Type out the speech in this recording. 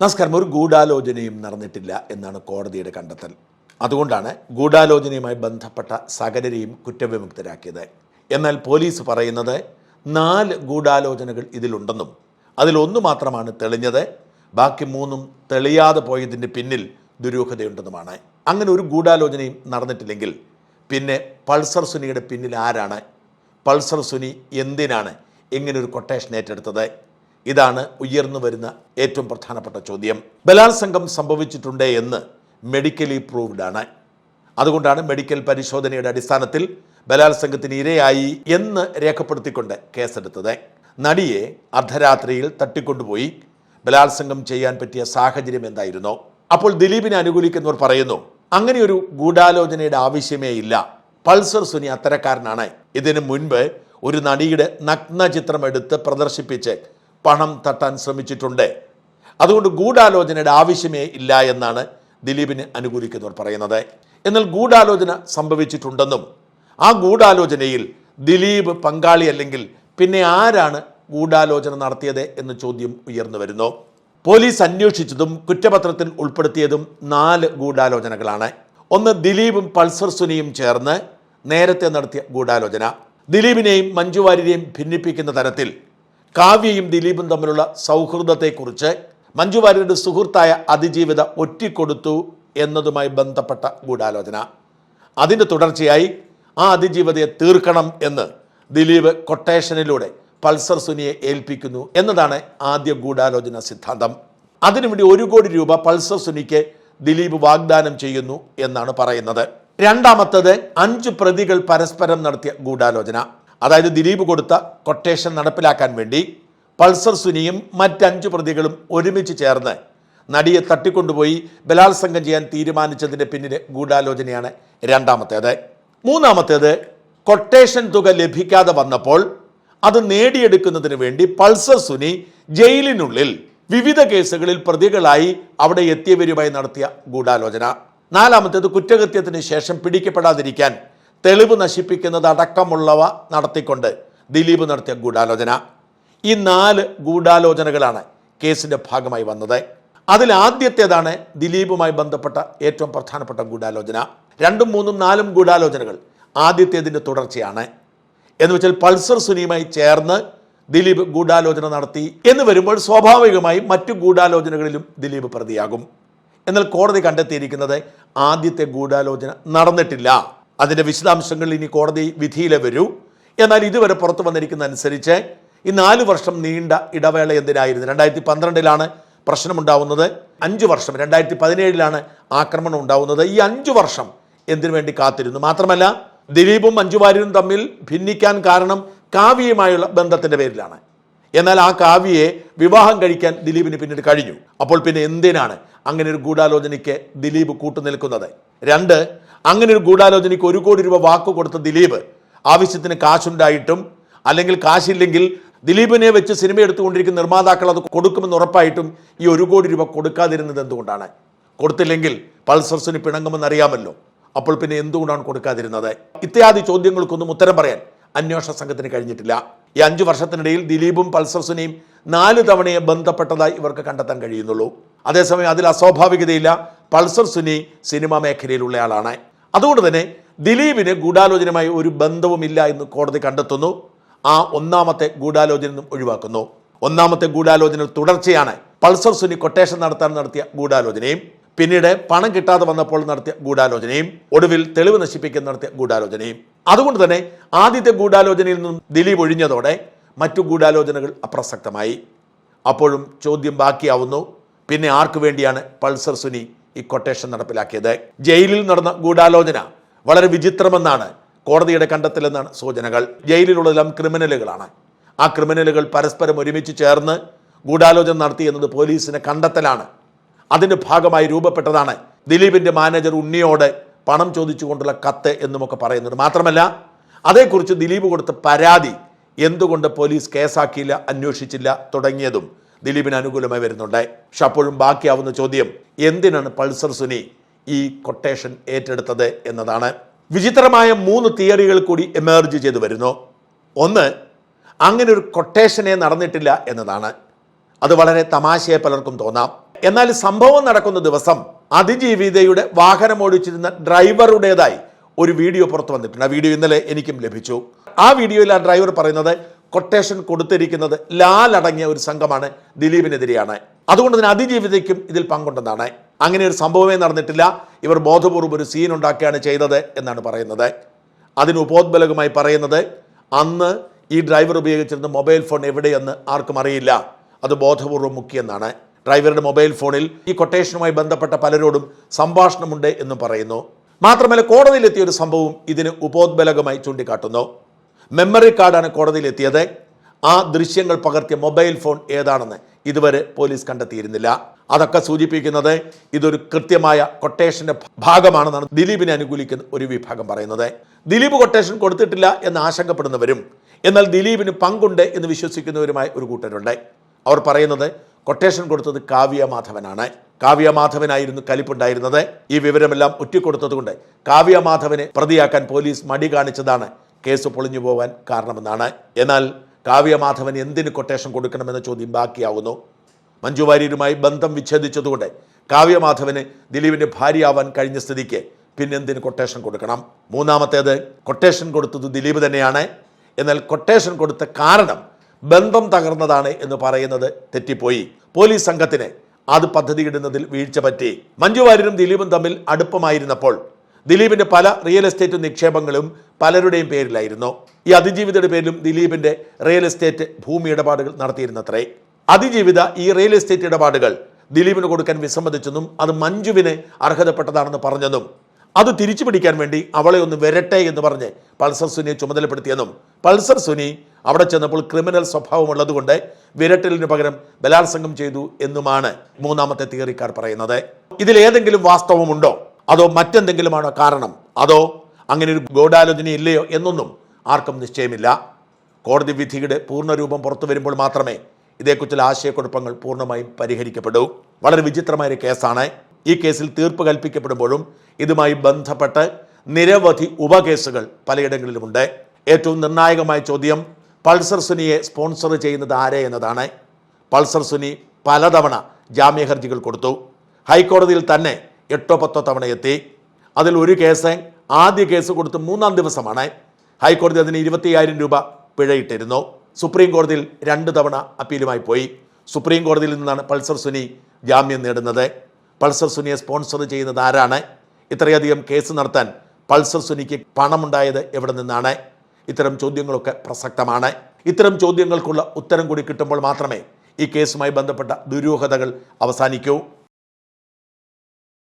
നമസ്കാരം. ഒരു ഗൂഢാലോചനയും നടന്നിട്ടില്ല എന്നാണ് കോടതിയുടെ കണ്ടെത്തൽ. അതുകൊണ്ടാണ് ഗൂഢാലോചനയുമായി ബന്ധപ്പെട്ട സകലരെയും കുറ്റവിമുക്തരാക്കിയത്. എന്നാൽ പോലീസ് പറയുന്നത് നാല് ഗൂഢാലോചനകൾ ഇതിലുണ്ടെന്നും അതിലൊന്നു മാത്രമാണ് തെളിഞ്ഞത്. ബാക്കി മൂന്നും തെളിയാതെ പോയതിന്റെ പിന്നിൽ ദുരൂഹതയുണ്ടെന്നുമാണ്. അങ്ങനെ ഒരു ഗൂഢാലോചനയും നടന്നിട്ടില്ലെങ്കിൽ പിന്നെ പൾസർ സുനിയുടെ പിന്നിൽ ആരാണ്? പൾസർ സുനി എന്തിനാണ് ഇങ്ങനെ ഒരു കൊട്ടേഷൻ ഏറ്റെടുത്തത്? ഇതാണ് ഉയർന്നു വരുന്ന ഏറ്റവും പ്രധാനപ്പെട്ട ചോദ്യം. ബലാത്സംഗം സംഭവിച്ചിട്ടുണ്ട് എന്ന് മെഡിക്കലി പ്രൂവ്ഡ് ആണ്. അതുകൊണ്ടാണ് മെഡിക്കൽ പരിശോധനയുടെ അടിസ്ഥാനത്തിൽ ബലാത്സംഗത്തിന് ഇരയായി എന്ന് രേഖപ്പെടുത്തിക്കൊണ്ട് കേസെടുത്തത്. നടിയെ അർദ്ധരാത്രിയിൽ തട്ടിക്കൊണ്ടുപോയി ബലാത്സംഗം ചെയ്യാൻ പറ്റിയ സാഹചര്യം എന്തായിരുന്നു? അപ്പോൾ ദിലീപിനെ അനുകൂലിക്കുന്നവർ പറയുന്നു അങ്ങനെ ഒരു ഗൂഢാലോചനയുടെ ആവശ്യമേ ഇല്ല. പൾസർ സുനി അത്തരക്കാരനാണ്. ഇതിനു മുൻപ് ഒരു നടിയുടെ നഗ്ന ചിത്രം എടുത്ത് പ്രദർശിപ്പിച്ച് പണം തട്ടാൻ ശ്രമിച്ചിട്ടുണ്ട്. അതുകൊണ്ട് ഗൂഢാലോചനയുടെ ആവശ്യമേ ഇല്ല എന്നാണ് ദിലീപിന് അനുകൂലിക്കുന്നവർ പറയുന്നത്. എന്നാൽ ഗൂഢാലോചന സംഭവിച്ചിട്ടുണ്ടെന്നും ആ ഗൂഢാലോചനയിൽ ദിലീപ് പങ്കാളി അല്ലെങ്കിൽ പിന്നെ ആരാണ് ഗൂഢാലോചന നടത്തിയത് എന്ന ചോദ്യം ഉയർന്നു വരുന്നു. പോലീസ് അന്വേഷിച്ചതും കുറ്റപത്രത്തിൽ ഉൾപ്പെടുത്തിയതും നാല് ഗൂഢാലോചനകളാണ്. ഒന്ന് ദിലീപും പൾസർ സുനിയും ചേർന്ന് നേരത്തെ നടത്തിയ ഗൂഢാലോചന. ദിലീപിനെയും മഞ്ജു വാര്യരെയും ഭിന്നിപ്പിക്കുന്ന തരത്തിൽ കാവ്യയും ദിലീപും തമ്മിലുള്ള സൗഹൃദത്തെക്കുറിച്ച് മഞ്ജു വാര്യരുടെ സുഹൃത്തായ അതിജീവിത ഒറ്റിക്കൊടുത്തു എന്നതുമായി ബന്ധപ്പെട്ട ഗൂഢാലോചന. അതിന്റെ തുടർച്ചയായി ആ അതിജീവിതയെ തീർക്കണം എന്ന് ദിലീപ് കൊട്ടേഷനിലൂടെ പൾസർ സുനിയെ ഏൽപ്പിക്കുന്നു എന്നതാണ് ആദ്യ ഗൂഢാലോചന സിദ്ധാന്തം. അതിനുവേണ്ടി ഒരു കോടി രൂപ പൾസർ സുനിക്ക് ദിലീപ് വാഗ്ദാനം ചെയ്യുന്നു എന്നാണ് പറയുന്നത്. രണ്ടാമത്തത് അഞ്ച് പ്രതികൾ പരസ്പരം നടത്തിയ ഗൂഢാലോചന. അതായത് ദിലീപ് കൊടുത്ത കൊട്ടേഷൻ നടപ്പിലാക്കാൻ വേണ്ടി പൾസർ സുനിയും മറ്റഞ്ച് പ്രതികളും ഒരുമിച്ച് ചേർന്ന് നടിയെ തട്ടിക്കൊണ്ടുപോയി ബലാത്സംഗം ചെയ്യാൻ തീരുമാനിച്ചതിന്റെ പിന്നിലെ ഗൂഢാലോചനയാണ് രണ്ടാമത്തേത്. മൂന്നാമത്തേത് കൊട്ടേഷൻ തുക ലഭിക്കാതെ വന്നപ്പോൾ അത് നേടിയെടുക്കുന്നതിന് വേണ്ടി പൾസർ സുനി ജയിലിനുള്ളിൽ വിവിധ കേസുകളിൽ പ്രതികളായി അവിടെ എത്തിയവരുമായി നടത്തിയ ഗൂഢാലോചന. നാലാമത്തേത് കുറ്റകൃത്യത്തിന് ശേഷം പിടിക്കപ്പെടാതിരിക്കാൻ തെളിവ് നശിപ്പിക്കുന്നത് അടക്കമുള്ളവ നടത്തിക്കൊണ്ട് ദിലീപ് നടത്തിയ ഗൂഢാലോചന. ഈ നാല് ഗൂഢാലോചനകളാണ് കേസിന്റെ ഭാഗമായി വന്നത്. അതിൽ ആദ്യത്തേതാണ് ദിലീപുമായി ബന്ധപ്പെട്ട ഏറ്റവും പ്രധാനപ്പെട്ട ഗൂഢാലോചന. രണ്ടും മൂന്നും നാലും ഗൂഢാലോചനകൾ ആദ്യത്തേതിന്റെ തുടർച്ചയാണ്. എന്ന് വെച്ചാൽ പൾസർ സുനിയുമായി ചേർന്ന് ദിലീപ് ഗൂഢാലോചന നടത്തി എന്ന് വരുമ്പോൾ സ്വാഭാവികമായി മറ്റു ഗൂഢാലോചനകളിലും ദിലീപ് പ്രതിയാകും. എന്നാൽ കോടതി കണ്ടെത്തിയിരിക്കുന്നത് ആദ്യത്തെ ഗൂഢാലോചന നടന്നിട്ടില്ല. അതിന്റെ വിശദാംശങ്ങൾ ഇനി കോടതി വിധിയിലെ വരൂ. എന്നാൽ ഇതുവരെ പുറത്തു വന്നിരിക്കുന്ന അനുസരിച്ച് ഈ നാല് വർഷം നീണ്ട ഇടവേള എന്തിനായിരുന്നു? രണ്ടായിരത്തി പന്ത്രണ്ടിലാണ് പ്രശ്നമുണ്ടാവുന്നത്. അഞ്ച് വർഷം രണ്ടായിരത്തി പതിനേഴിലാണ് ആക്രമണം ഉണ്ടാവുന്നത്. ഈ അഞ്ചു വർഷം എന്തിനു വേണ്ടി കാത്തിരുന്നു? മാത്രമല്ല ദിലീപും മഞ്ജുവാര്യരും തമ്മിൽ ഭിന്നിക്കാൻ കാരണം കാവ്യയുമായുള്ള ബന്ധത്തിന്റെ പേരിലാണ്. എന്നാൽ ആ കാവ്യയെ വിവാഹം കഴിക്കാൻ ദിലീപിന് പിന്നീട് കഴിഞ്ഞു. അപ്പോൾ പിന്നെ എന്തിനാണ് അങ്ങനെ ഒരു ഗൂഢാലോചനയ്ക്ക് ദിലീപ് കൂട്ടുനിൽക്കുന്നത്? രണ്ട് അങ്ങനെ ഒരു ഗൂഢാലോചനയ്ക്ക് ഒരു കോടി രൂപ വാക്ക് കൊടുത്ത ദിലീപ് ആവശ്യത്തിന് കാശുണ്ടായിട്ടും അല്ലെങ്കിൽ കാശില്ലെങ്കിൽ ദിലീപിനെ വെച്ച് സിനിമ എടുത്തുകൊണ്ടിരിക്കുന്ന നിർമ്മാതാക്കൾ അത് കൊടുക്കുമെന്ന് ഉറപ്പായിട്ടും ഈ ഒരു കോടി രൂപ കൊടുക്കാതിരുന്നത് എന്തുകൊണ്ടാണ്? കൊടുത്തില്ലെങ്കിൽ പൾസർസിന് പിണങ്ങുമെന്ന് അറിയാമല്ലോ. അപ്പോൾ പിന്നെ എന്തുകൊണ്ടാണ് കൊടുക്കാതിരുന്നത്? ഇത്യാദി ചോദ്യങ്ങൾക്കൊന്നും ഉത്തരം പറയാൻ അന്വേഷണ സംഘത്തിന് കഴിഞ്ഞിട്ടില്ല. ഈ അഞ്ചു വർഷത്തിനിടയിൽ ദിലീപും പൾസർസിനെയും നാല് തവണയെ ബന്ധപ്പെട്ടതായി ഇവർക്ക് കണ്ടെത്താൻ കഴിയുന്നുള്ളൂ. അതേസമയം അതിൽ അസ്വാഭാവികതയില്ല. പൾസർ സുനി സിനിമാ മേഖലയിലുള്ളയാളാണ്. അതുകൊണ്ട് തന്നെ ദിലീപിന് ഗൂഢാലോചനയുമായി ഒരു ബന്ധവുമില്ല എന്ന് കോടതി കണ്ടെത്തുന്നു. ആ ഒന്നാമത്തെ ഗൂഢാലോചന ഒഴിവാക്കുന്നു. ഒന്നാമത്തെ ഗൂഢാലോചന തുടർച്ചയാണ് പൾസർ സുനി കൊട്ടേഷൻ നടത്താൻ നടത്തിയ ഗൂഢാലോചനയും പിന്നീട് പണം കിട്ടാതെ വന്നപ്പോൾ നടത്തിയ ഗൂഢാലോചനയും ഒടുവിൽ തെളിവ് നശിപ്പിക്കാൻ നടത്തിയ ഗൂഢാലോചനയും. അതുകൊണ്ട് തന്നെ ആദ്യത്തെ ഗൂഢാലോചനയിൽ നിന്നും ദിലീപ് ഒഴിഞ്ഞതോടെ മറ്റു ഗൂഢാലോചനകൾ അപ്രസക്തമായി. അപ്പോഴും ചോദ്യം ബാക്കിയാവുന്നു. പിന്നെ ആർക്കു വേണ്ടിയാണ് പൾസർ സുനി ഈ കൊട്ടേഷൻ നടപ്പിലാക്കിയത്. ജയിലിൽ നടന്ന ഗൂഢാലോചന വളരെ വിചിത്രമെന്നാണ് കോടതിയുടെ കണ്ടെത്തലെന്നാണ് സൂചനകൾ. ജയിലിലുള്ളതെല്ലാം ക്രിമിനലുകളാണ്. ആ ക്രിമിനലുകൾ പരസ്പരം ഒരുമിച്ച് ചേർന്ന് ഗൂഢാലോചന നടത്തി എന്നത് പോലീസിന് കണ്ടെത്തലാണ്. അതിന്റെ ഭാഗമായി രൂപപ്പെട്ടതാണ് ദിലീപിന്റെ മാനേജർ ഉണ്ണിയോട് പണം ചോദിച്ചുകൊണ്ടുള്ള കത്ത് എന്നുമൊക്കെ പറയുന്നുണ്ട് മാത്രമല്ല അതേക്കുറിച്ച് ദിലീപ് കൊടുത്ത പരാതി എന്തുകൊണ്ട് പോലീസ് കേസാക്കിയില്ല അന്വേഷിച്ചില്ല തുടങ്ങിയതും ദിലീപിന് അനുകൂലമായി വരുന്നുണ്ട്. പക്ഷെ അപ്പോഴും ബാക്കിയാവുന്ന ചോദ്യം എന്തിനാണ് പൾസർ സുനി ഈ കൊട്ടേഷൻ ഏറ്റെടുത്തത് എന്നതാണ്. വിചിത്രമായ മൂന്ന് തിയറികൾ കൂടി എമേർജ് ചെയ്തു വരുന്നു. ഒന്ന് അങ്ങനെ ഒരു കൊട്ടേഷനെ നടന്നിട്ടില്ല എന്നതാണ്. അത് വളരെ തമാശയെ പലർക്കും തോന്നാം. എന്നാൽ സംഭവം നടക്കുന്ന ദിവസം അതിജീവിതയുടെ വാഹനം ഓടിച്ചിരുന്ന ഡ്രൈവറുടേതായി ഒരു വീഡിയോ പുറത്തു വന്നിട്ടുണ്ട്. ആ വീഡിയോ ഇന്നലെ എനിക്കും ലഭിച്ചു. ആ വീഡിയോയിൽ ആ ഡ്രൈവർ പറയുന്നത് കൊട്ടേഷൻ കൊടുത്തിരിക്കുന്നത് ലാൽ അടങ്ങിയ ഒരു സംഘമാണ് ദിലീപിനെതിരെയാണ്. അതുകൊണ്ട് തന്നെ അതിജീവിതയ്ക്കും ഇതിൽ പങ്കുണ്ടെന്നാണ്. അങ്ങനെ ഒരു സംഭവമേ നടന്നിട്ടില്ല. ഇവർ ബോധപൂർവം ഒരു സീൻ ഉണ്ടാക്കുകയാണ് ചെയ്തത് എന്നാണ് പറയുന്നത്. അതിന് ഉപോദ്ബലകമായി പറയുന്നത് അന്ന് ഈ ഡ്രൈവർ ഉപയോഗിച്ചിരുന്ന മൊബൈൽ ഫോൺ എവിടെയെന്ന് ആർക്കും അറിയില്ല. അത് ബോധപൂർവം മുക്കിയെന്നാണ് ഡ്രൈവറുടെ മൊബൈൽ ഫോണിൽ ഈ കൊട്ടേഷനുമായി ബന്ധപ്പെട്ട പലരോടും സംഭാഷണമുണ്ട് എന്നും പറയുന്നു. മാത്രമല്ല കോടതിയിലെത്തിയ ഒരു സംഭവം ഇതിന് ഉപോദ്ബലകമായി ചൂണ്ടിക്കാട്ടുന്നു. മെമ്മറി കാർഡാണ് കോടതിയിലെത്തിയത്. ആ ദൃശ്യങ്ങൾ പകർത്തിയ മൊബൈൽ ഫോൺ ഏതാണെന്ന് ഇതുവരെ പോലീസ് കണ്ടെത്തിയിരുന്നില്ല. അതൊക്കെ സൂചിപ്പിക്കുന്നത് ഇതൊരു കൃത്യമായ കൊട്ടേഷന്റെ ഭാഗമാണെന്നാണ് ദിലീപിനെ അനുകൂലിക്കുന്ന ഒരു വിഭാഗം പറയുന്നത്. ദിലീപ് കൊട്ടേഷൻ കൊടുത്തിട്ടില്ല എന്ന് ആശങ്കപ്പെടുന്നവരും എന്നാൽ ദിലീപിന് പങ്കുണ്ട് എന്ന് വിശ്വസിക്കുന്നവരുമായ ഒരു കൂട്ടരുണ്ട്. അവർ പറയുന്നത് കൊട്ടേഷൻ കൊടുത്തത് കാവ്യ മാധവനാണ്. കാവ്യ മാധവനായിരുന്നു കലിപ്പുണ്ടായിരുന്നത്. ഈ വിവരമെല്ലാം ഒറ്റിക്കൊടുത്തതുകൊണ്ട് കാവ്യ മാധവനെ പ്രതിയാക്കാൻ പോലീസ് മടി കാണിച്ചതാണ് കേസ് പൊളിഞ്ഞു പോകാൻ കാരണമെന്നാണ്. എന്നാൽ കാവ്യ മാധവൻ എന്തിന് കൊട്ടേഷൻ കൊടുക്കണമെന്ന ചോദ്യം ബാക്കിയാവുന്നു. മഞ്ജു വാര്യരുമായി ബന്ധം വിച്ഛേദിച്ചതുകൊണ്ട് കാവ്യ മാധവന് ദിലീപിന്റെ ഭാര്യയാവാൻ കഴിഞ്ഞ സ്ഥിതിക്ക് പിന്നെന്തിന് കൊട്ടേഷൻ കൊടുക്കണം? മൂന്നാമത്തേത് കൊട്ടേഷൻ കൊടുത്തത് ദിലീപ് തന്നെയാണ്. എന്നാൽ കൊട്ടേഷൻ കൊടുത്ത കാരണം ബന്ധം തകർന്നതാണ് എന്ന് പറയുന്നത് തെറ്റിപ്പോയി. പോലീസ് സംഘത്തിന് അത് പദ്ധതിയിടുന്നതിൽ വീഴ്ച പറ്റി. മഞ്ജു വാര്യരും ദിലീപും തമ്മിൽ അടുപ്പമായിരുന്നപ്പോൾ ദിലീപിന്റെ പല റിയൽ എസ്റ്റേറ്റ് നിക്ഷേപങ്ങളും പലരുടെയും പേരിലായിരുന്നു. ഈ അതിജീവിതയുടെ പേരിലും ദിലീപിന്റെ റിയൽ എസ്റ്റേറ്റ് ഭൂമി ഇടപാടുകൾ നടത്തിയിരുന്നത്രേ. അതിജീവിത ഈ റിയൽ എസ്റ്റേറ്റ് ഇടപാടുകൾ ദിലീപിന് കൊടുക്കാൻ വിസമ്മതിച്ചെന്നും അത് മഞ്ജുവിനെ അർഹതപ്പെട്ടതാണെന്ന് പറഞ്ഞെന്നും അത് തിരിച്ചു പിടിക്കാൻ വേണ്ടി അവളെ ഒന്ന് വരട്ടെ എന്ന് പറഞ്ഞ് പൾസർ സുനിയെ ചുമതലപ്പെടുത്തിയെന്നും പൾസർ സുനി അവിടെ ചെന്നപ്പോൾ ക്രിമിനൽ സ്വഭാവമുള്ളതുകൊണ്ട് വിരട്ടലിന് പകരം ബലാത്സംഗം ചെയ്തു എന്നുമാണ് മൂന്നാമത്തെ തിയറിക്കാർ പറയുന്നത്. ഇതിൽ ഏതെങ്കിലും വാസ്തവമുണ്ടോ? അതോ മറ്റെന്തെങ്കിലുമാണോ കാരണം? അതോ അങ്ങനെ ഒരു ഗൂഢാലോചന ഇല്ലയോ എന്നൊന്നും ആർക്കും നിശ്ചയമില്ല. കോടതി വിധിയുടെ പൂർണരൂപം പുറത്തു വരുമ്പോൾ മാത്രമേ ഇതേക്കുറിച്ചുള്ള ആശയക്കുഴപ്പങ്ങൾ പൂർണമായും പരിഹരിക്കപ്പെടൂ. വളരെ വിചിത്രമായ ഒരു കേസാണ്. ഈ കേസിൽ തീർപ്പ് കൽപ്പിക്കപ്പെടുമ്പോഴും ഇതുമായി ബന്ധപ്പെട്ട് നിരവധി ഉപകേസുകൾ പലയിടങ്ങളിലുമുണ്ട്. ഏറ്റവും നിർണായകമായ ചോദ്യം പൾസർ സുനിയെ സ്പോൺസർ ചെയ്യുന്നത് ആരെ എന്നതാണ്. പൾസർ സുനി പലതവണ ജാമ്യ ഹർജികൾ കൊടുത്തു. ഹൈക്കോടതിയിൽ തന്നെ എട്ടോ പത്തോ തവണ എത്തി. അതിൽ ഒരു കേസ് ആദ്യ കേസ് കൊടുത്ത് മൂന്നാം ദിവസമാണ്. ഹൈക്കോടതി അതിന് ഇരുപത്തിയായിരം രൂപ പിഴയിട്ടിരുന്നു. സുപ്രീം കോടതിയിൽ രണ്ട് തവണ അപ്പീലുമായി പോയി. സുപ്രീം കോടതിയിൽ നിന്നാണ് പൾസർ സുനി ജാമ്യം നേടുന്നത്. പൾസർ സുനിയെ സ്പോൺസർ ചെയ്യുന്നത് ആരാണ്? ഇത്രയധികം കേസ് നടത്താൻ പൾസർ സുനിക്ക് പണമുണ്ടായത് എവിടെ നിന്നാണ്? ഇത്തരം ചോദ്യങ്ങളൊക്കെ പ്രസക്തമാണ്. ഇത്തരം ചോദ്യങ്ങൾക്കുള്ള ഉത്തരം കൂടി കിട്ടുമ്പോൾ മാത്രമേ ഈ കേസുമായി ബന്ധപ്പെട്ട ദുരൂഹതകൾ അവസാനിക്കൂ.